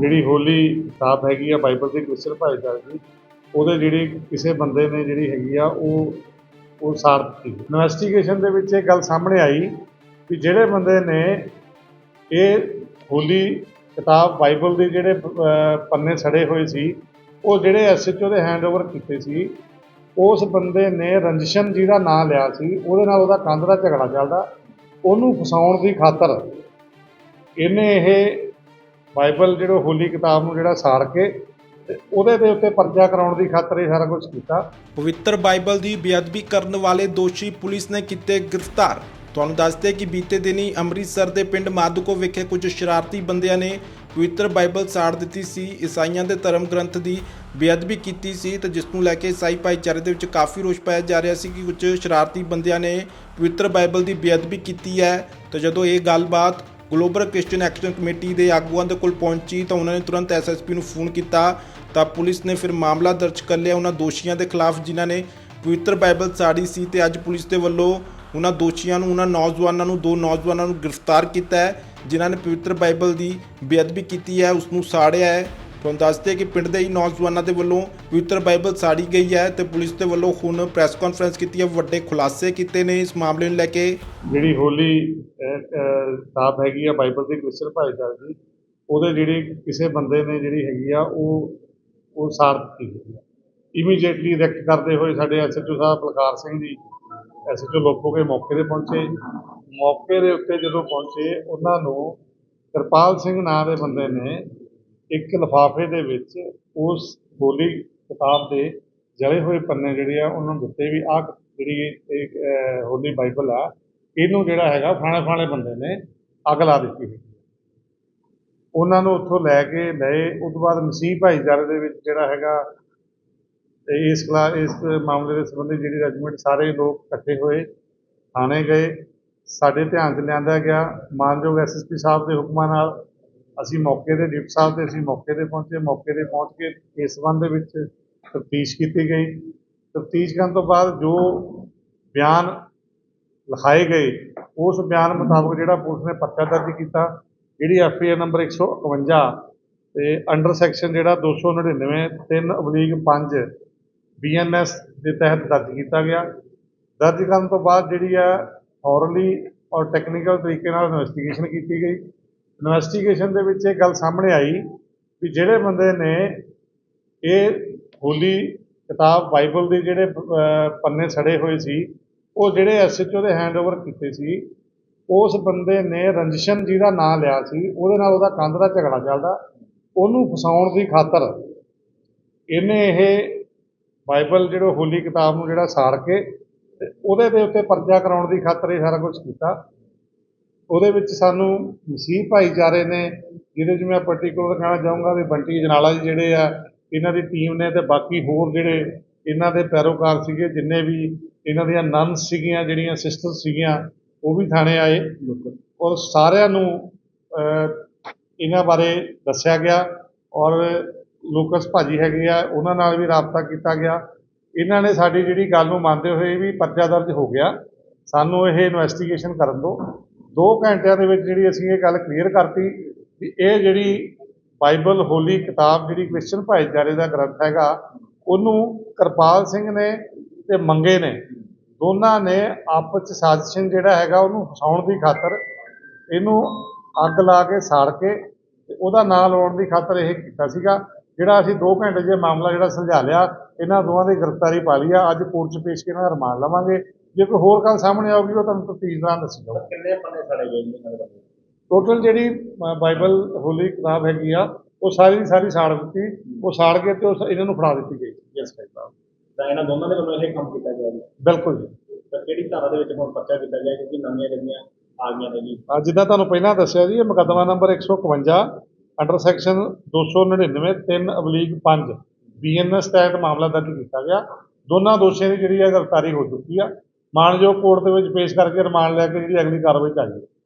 ਜਿਹੜੀ ਹੋਲੀ ਕਿਤਾਬ ਹੈਗੀ ਆ, ਬਾਈਬਲ ਦੀ ਕ੍ਰਿਸਚਨ ਭਾਈਚਾਰੇ ਦੀ, ਉਹਦੇ ਜਿਹੜੀ ਕਿਸੇ ਬੰਦੇ ਨੇ ਜਿਹੜੀ ਹੈਗੀ ਆ, ਉਹ ਉਹ ਸਾੜ ਦਿੱਤੀ। ਇਨਵੈਸਟੀਗੇਸ਼ਨ ਦੇ ਵਿੱਚ ਇਹ ਗੱਲ ਸਾਹਮਣੇ ਆਈ ਕਿ ਜਿਹੜੇ ਬੰਦੇ ਨੇ ਇਹ ਹੋਲੀ ਕਿਤਾਬ ਬਾਈਬਲ ਦੇ ਜਿਹੜੇ ਪੰਨੇ ਸੜੇ ਹੋਏ ਸੀ, ਉਹ ਜਿਹੜੇ ਐਸਐਚਓ ਦੇ ਹੈਂਡਓਵਰ ਕੀਤੇ ਸੀ, ਉਸ ਬੰਦੇ ਨੇ ਰੰਜਸ਼ਨ ਜੀ ਦਾ ਨਾਮ ਲਿਆ ਸੀ, ਉਹਦੇ ਨਾਲ ਉਹਦਾ ਕੰਧ ਦਾ ਝਗੜਾ ਚੱਲਦਾ, ਉਹਨੂੰ ਫਸਾਉਣ ਦੀ ਖਾਤਰ ਇਹਨੇ ਇਹ ਬਾਈਬਲ ਜਿਹੜਾ ਹੋਲੀ ਕਿਤਾਬ ਨੂੰ ਜਿਹੜਾ ਸਾੜ ਕੇ ਉਹਦੇ ਦੇ ਉੱਤੇ ਪਰਚਾ ਕਰਾਉਣ ਦੀ ਖਾਤਰ ਇਹ ਸਾਰਾ ਕੁਝ ਕੀਤਾ। ਪਵਿੱਤਰ ਬਾਈਬਲ ਦੀ ਬੇਅਦਬੀ ਕਰਨ ਵਾਲੇ ਦੋਸ਼ੀ ਪੁਲਿਸ ਨੇ ਕੀਤੇ ਗ੍ਰਿਫਤਾਰ। ਤੁਹਾਨੂੰ ਦੱਸਦੇ ਕਿ ਬੀਤੇ ਦਿਨੀ ਅੰਮ੍ਰਿਤਸਰ ਦੇ ਪਿੰਡ ਮਾਦੂਕੋ ਵਿਖੇ ਕੁਝ ਸ਼ਰਾਰਤੀ ਬੰਦਿਆਂ ਨੇ ਪਵਿੱਤਰ ਬਾਈਬਲ ਸਾੜ ਦਿੱਤੀ ਸੀ। ਈਸਾਈਆਂ ਦੇ ਧਰਮ ਗ੍ਰੰਥ ਦੀ ਬੇਅਦਬੀ ਕੀਤੀ ਸੀ ਤੇ ਜਿਸ ਨੂੰ ਲੈ ਕੇ ਈਸਾਈ ਭਾਈਚਾਰੇ ਦੇ ਵਿੱਚ ਕਾਫੀ ਰੋਸ ਪਾਇਆ ਜਾ ਰਿਹਾ ਸੀ ਕਿ ਕੁਝ ਸ਼ਰਾਰਤੀ ਬੰਦਿਆਂ ਨੇ ਪਵਿੱਤਰ ਬਾਈਬਲ ਦੀ ਬੇਅਦਬੀ ਕੀਤੀ ਹੈ। ਤੇ ਜਦੋਂ ਇਹ ਗੱਲਬਾਤ ਗਲੋਬਲ ਕ੍ਰਿਸਚੀਅਨ ਐਕਸ਼ਨ ਕਮੇਟੀ ਦੇ ਆਗੂਆਂ ਦੇ ਕੋਲ ਪਹੁੰਚੀ ਤਾਂ ਉਹਨਾਂ ਨੇ ਤੁਰੰਤ ਐਸਐਸਪੀ ਨੂੰ ਫੋਨ ਕੀਤਾ ਤਾਂ ਪੁਲਿਸ ਨੇ ਫਿਰ ਮਾਮਲਾ ਦਰਜ ਕਰ ਲਿਆ। ਉਹਨਾਂ ਦੋਸ਼ੀਆਂ ਦੇ ਖਿਲਾਫ ਜਿਨ੍ਹਾਂ ਨੇ ਪਵਿੱਤਰ ਬਾਈਬਲ ਸਾੜੀ ਸੀ ਤੇ ਅੱਜ ਪੁਲਿਸ ਦੇ ਵੱਲੋਂ ਉਹਨਾਂ ਦੋਸ਼ੀਆਂ ਨੂੰ, ਉਹਨਾਂ ਨੌਜਵਾਨਾਂ ਨੂੰ, ਦੋ ਨੌਜਵਾਨਾਂ ਨੂੰ ਗ੍ਰਿਫਤਾਰ ਕੀਤਾ ਹੈ, ਜਿਨ੍ਹਾਂ ਨੇ ਪਵਿੱਤਰ ਬਾਈਬਲ ਦੀ ਬੇਅਦਬੀ ਕੀਤੀ ਹੈ ਉਸ ਨੂੰ ਸਾੜਿਆ ਹੈ। ਤੁਹਾਨੂੰ ਦੱਸਦੇ ਕਿ ਪਿੰਡ ਦੇ ਹੀ ਨੌਜਵਾਨਾਂ ਦੇ ਵੱਲੋਂ ਪਵਿੱਤਰ ਬਾਈਬਲ ਸਾੜੀ ਗਈ ਹੈ ਤੇ ਪੁਲਿਸ ਦੇ ਵੱਲੋਂ ਹੁਣ ਪ੍ਰੈਸ ਕਾਨਫਰੰਸ ਕੀਤੀ ਹੈ। ਵੱਡੇ ਖੁਲਾਸੇ ਕੀਤੇ ਨੇ ਇਸ ਮਾਮਲੇ ਨੂੰ ਲੈ ਕੇ। ਜਿਹੜੀ ਹੋਲੀ ਅਹ, ਹੈਗੀ ਆ ਬਾਈਬਲ ਦੀ ਕ੍ਰਿਸਚਨ ਭਾਈਚਾਰੇ ਦੀ ਉਹਦੇ ਜਿਹੜੇ ਕਿਸੇ ਬੰਦੇ ਨੇ ਜਿਹੜੀ ਹੈਗੀ ਆ ਉਹ ਉਹ ਸਾੜ ਦਿੱਤੀ ਗਈ ਆ। ਇਮੀਡੀਏਟਲੀ ਰਿਐਕਟ ਕਰਦੇ ਹੋਏ ਸਾਡੇ ਐਸਐਚਓ ਸਾਹਿਬ ਬਲਕਾਰ ਸਿੰਘ ਜੀ ਐਸਐਚਓ ਲੋਕੋ ਕੇ ਮੌਕੇ ਤੇ ਪਹੁੰਚੇ। ਮੌਕੇ ਦੇ ਉੱਤੇ ਜਦੋਂ ਪਹੁੰਚੇ ਉਹਨਾਂ ਨੂੰ ਕਿਰਪਾਲ ਸਿੰਘ ਨਾਂ ਦੇ ਬੰਦੇ ਨੇ ਇੱਕ ਲਿਫਾਫੇ ਦੇ ਵਿੱਚ ਉਸ ਹੋਲੀ ਕਿਤਾਬ ਦੇ ਜਲੇ ਹੋਏ ਪੰਨੇ ਜਿਹੜੇ ਆ, ਉਹਨਾਂ ਨੂੰ ਦਿੱਤੇ ਵੀ ਆਹ ਜਿਹੜੀ ਇਹ ਹੋਲੀ ਬਾਈਬਲ ਆ, ਇਹਨੂੰ ਜਿਹੜਾ ਹੈਗਾ ਫਾਣੇ ਫਾਣੇ ਬੰਦੇ ਨੇ ਅੱਗ ਲਾ ਦਿੱਤੀ ਸੀ ਉਹਨਾਂ ਨੂੰ ਉੱਥੋਂ ਲੈ ਕੇ ਲਏ, ਉਸ ਤੋਂ ਬਾਅਦ ਮਸੀਹ ਭਾਈਚਾਰੇ ਦੇ ਵਿੱਚ ਜਿਹੜਾ ਹੈਗਾ ਇਸ ਕਲਾ ਇਸ ਮਾਮਲੇ ਦੇ ਸੰਬੰਧੀ ਜਿਹੜੀ ਰੈਜੀਮੈਂਟ ਸਾਰੇ ਲੋਕ ਇਕੱਠੇ ਹੋਏ, ਥਾਣੇ ਗਏ, ਸਾਡੇ ਧਿਆਨ 'ਚ ਲਿਆਂਦਾ ਗਿਆ, ਮਾਨਯੋਗ ਐਸਐਸਪੀ ਸਾਹਿਬ ਦੇ ਹੁਕਮਾਂ ਨਾਲ ਅਸੀਂ ਮੌਕੇ ਤੇ ਡਿਪਟੀ ਸਾਹਿਬ ਤੇ ਅਸੀਂ ਮੌਕੇ ਤੇ ਪਹੁੰਚੇ, ਮੌਕੇ ਤੇ ਪਹੁੰਚ ਕੇ ਇਸ ਸੰਬੰਧ ਦੇ ਵਿੱਚ ਤਫਤੀਸ਼ ਕੀਤੀ ਗਈ। ਤਫਤੀਸ਼ ਕਰਨ ਤੋਂ ਬਾਅਦ ਜੋ ਬਿਆਨ ਲਿਖਾਏ ਗਏ, ਉਸ ਬਿਆਨ ਮੁਤਾਬਕ ਜਿਹੜਾ ਪੁਲਿਸ ਨੇ ਪਰਚਾ ਦਰਜ ਕੀਤਾ, ਜਿਹੜੀ ਐਫਆਈਆਰ ਨੰਬਰ 151 ਤੇ ਅੰਡਰ ਸੈਕਸ਼ਨ ਜਿਹੜਾ 299 3 ਅਬਲੀਗ 5 ਬੀਐਨਐਸ ਦੇ ਤਹਿਤ ਦਰਜ ਕੀਤਾ ਗਿਆ। ਦਰਜ ਕਰਨ ਤੋਂ ਬਾਅਦ ਜਿਹੜੀ ਆ ਥੋਰਲੀ ਔਰ ਟੈਕਨੀਕਲ ਤਰੀਕੇ ਨਾਲ ਇਨਵੈਸਟੀਗੇਸ਼ਨ ਕੀਤੀ ਗਈ। ਇਨਵੈਸਟੀਗੇਸ਼ਨ ਦੇ ਵਿੱਚ ਇਹ ਗੱਲ ਸਾਹਮਣੇ ਆਈ ਵੀ ਜਿਹੜੇ ਬੰਦੇ ਨੇ ਇਹ ਹੋਲੀ ਕਿਤਾਬ ਬਾਈਬਲ ਦੇ ਜਿਹੜੇ ਪੰਨੇ ਸੜੇ ਹੋਏ ਸੀ, ਉਹ ਜਿਹੜੇ ਐਸਐਚਓ ਦੇ ਹੈਂਡਓਵਰ ਕੀਤੇ ਸੀ, ਉਸ ਬੰਦੇ ਨੇ ਰੰਜਸ਼ਨ ਜੀ ਦਾ ਨਾਮ ਲਿਆ ਸੀ, ਉਹਦੇ ਨਾਲ ਉਹਦਾ ਕੰਧ ਦਾ ਝਗੜਾ ਚੱਲਦਾ, ਉਹਨੂੰ ਫਸਾਉਣ ਦੀ ਖਾਤਰ ਇਹਨੇ ਇਹ ਬਾਈਬਲ ਜਿਹੜਾ ਹੋਲੀ ਕਿਤਾਬ ਨੂੰ ਜਿਹੜਾ ਸਾੜ ਕੇ ਉਹਦੇ ਦੇ ਉੱਤੇ ਪਰਚਾ ਕਰਾਉਣ ਦੀ ਖਾਤਰ ਇਹ ਸਾਰਾ ਕੁਝ ਕੀਤਾ। ਉਹਦੇ ਵਿੱਚ ਸਾਨੂੰ ਮਸੀਹ ਭਾਈਚਾਰੇ ਨੇ ਜਿਹਦੇ 'ਚ ਮੈਂ ਪਾਰਟਿਕੂਲਰ ਕਹਿਣਾ ਚਾਹੂੰਗਾ ਵੀ ਬੰਟੀ ਜਨਾਲਾ ਜੀ ਜਿਹੜੇ ਆ ਇਹਨਾਂ ਦੀ ਟੀਮ ਨੇ ਤੇ ਬਾਕੀ ਹੋਰ ਜਿਹੜੇ ਇਹਨਾਂ ਦੇ ਪੈਰੋਕਾਰ ਸੀਗੇ ਜਿੰਨੇ ਵੀ ਇਹਨਾਂ ਦੀਆਂ ਨਨ ਸੀਗੀਆਂ ਜਿਹੜੀਆਂ ਸਿਸਟਰ ਸੀਗੀਆਂ ਉਹ ਵੀ ਥਾਣੇ ਆਏ। ਔਰ ਸਾਰਿਆਂ ਨੂੰ ਇਹਨਾਂ ਬਾਰੇ ਦੱਸਿਆ ਗਿਆ ਔਰ ਲੋਕਸ ਭਾਜੀ ਹੈਗੇ ਆ ਉਹਨਾਂ ਨਾਲ ਵੀ ਰਾਬਤਾ ਕੀਤਾ ਗਿਆ। ਇਹਨਾਂ ਨੇ ਸਾਡੀ ਜਿਹੜੀ ਗੱਲ ਨੂੰ ਮੰਨਦੇ ਹੋਏ ਵੀ ਪਰਚਾ ਦਰਜ ਹੋ ਗਿਆ। ਸਾਨੂੰ ਇਹ ਇਨਵੈਸਟੀਗੇਸ਼ਨ ਕਰਨ ਦਿਓ। 2 ਘੰਟਿਆਂ ਦੇ ਵਿੱਚ ਜਿਹੜੀ ਅਸੀਂ ਇਹ ਗੱਲ ਕਲੀਅਰ ਕਰਤੀ ਵੀ ਇਹ ਜਿਹੜੀ ਬਾਈਬਲ ਹੋਲੀ ਕਿਤਾਬ ਜਿਹੜੀ ਕ੍ਰਿਸਚਨ ਭਾਈਚਾਰੇ ਦਾ ਗ੍ਰੰਥ ਹੈਗਾ, ਉਹਨੂੰ ਕਿਰਪਾਲ ਸਿੰਘ ਨੇ ਤੇ ਮੰਗੇ ਨੇ। ਦੋਨਾਂ ਨੇ ਆਪਸ ਚ ਸਾਜ਼ਿਸ਼ ਜਿਹੜਾ ਹੈਗਾ ਉਹਨੂੰ ਫਸਾਉਣ ਦੀ ਖਾਤਰ ਇਹਨੂੰ ਅੱਗ ਲਾ ਕੇ ਸਾੜ ਕੇ ਤੇ ਉਹਦਾ ਨਾਂ ਲਾਉਣ ਦੀ ਖਾਤਰ ਇਹ ਕੀਤਾ ਸੀਗਾ। ਜਿਹੜਾ ਅਸੀਂ 2 ਘੰਟੇ ਜੇ ਮਾਮਲਾ ਜਿਹੜਾ ਸੁਲਝਾ ਲਿਆ, ਇਹਨਾਂ ਦੋਵਾਂ ਦੀ ਗ੍ਰਿਫਤਾਰੀ ਪਾ ਲਈ ਆ। ਅੱਜ ਕੋਰਟ 'ਚ ਪੇਸ਼ ਕੇ ਇਹਨਾਂ ਦਾ ਰਿਮਾਂਡ ਲਵਾਂਗੇ। ਜੇ ਕੋਈ ਹੋਰ ਗੱਲ ਸਾਹਮਣੇ ਆਊਗੀ ਉਹ ਤੁਹਾਨੂੰ ਤਫਤੀਸ਼ ਦੌਰਾਨ ਦੱਸੀ ਕਿੰਨੇ ਪੰਨੇ ਸੜੇ ਗਏ ਜੀ ਇਹਨਾਂ ਦੇ ਵੱਲੋਂ? ਟੋਟਲ ਜਿਹੜੀ ਅ, ਬਾਈਬਲ ਹੋਲੀ ਕਿਤਾਬ ਹੈਗੀ ਆ ਉਹ ਸਾਰੀ ਦੀ ਸਾਰੀ ਸਾੜ ਦਿੱਤੀ। ਉਹ ਸਾੜ ਕੇ ਤੇ ਉਹ ਇਹਨਾਂ ਨੂੰ ਫੜਾ ਦਿੱਤੀ ਗਈ। ਯੈਸ ਸਾਹਿਬ ਤਾਂ ਇਹਨਾਂ ਦੋਨਾਂ ਦੇ ਵੱਲੋਂ ਇਹ ਕੰਮ ਕੀਤਾ ਗਿਆ ਜੀ? ਬਿਲਕੁਲ ਜੀ। ਤਾਂ ਕਿਹੜੀ ਧਾਰਾ ਦੇ ਵਿੱਚ ਹੁਣ ਪਰਚਾ ਕੀਤਾ ਗਿਆ ਕਿਉਂਕਿ ਨਵੀਆਂ ਜਿਹੜੀਆਂ ਆ ਗਈਆਂ ਨੇ ਜੀ? ਅੱਜ ਜਿੱਦਾਂ ਤੁਹਾਨੂੰ ਪਹਿਲਾਂ ਦੱਸਿਆ ਜੀ ਇਹ ਮੁਕੱਦਮਾ ਨੰਬਰ 151 ਅੰਡਰ ਸੈਕਸ਼ਨ 299 3 ਅਬਲੀਗ 5 ਬੀਐਨਐਸ ਤਹਿਤ ਮਾਮਲਾ ਦਰਜ ਕੀਤਾ ਗਿਆ। ਦੋਨਾਂ ਦੋਸ਼ੀਆਂ ਦੀ ਜਿਹੜੀ ਹੈ ਗ੍ਰਿਫਤਾਰੀ ਹੋ ਚੁੱਕੀ ਆ। ਮਾਨਯੋਗ ਕੋਰਟ ਦੇ ਵਿੱਚ ਪੇਸ਼ ਕਰਕੇ ਰਿਮਾਂਡ ਲੈ ਕੇ ਜਿਹੜੀ ਅਗਲੀ ਕਾਰਵਾਈ ਚੱਲ ਰਹੀ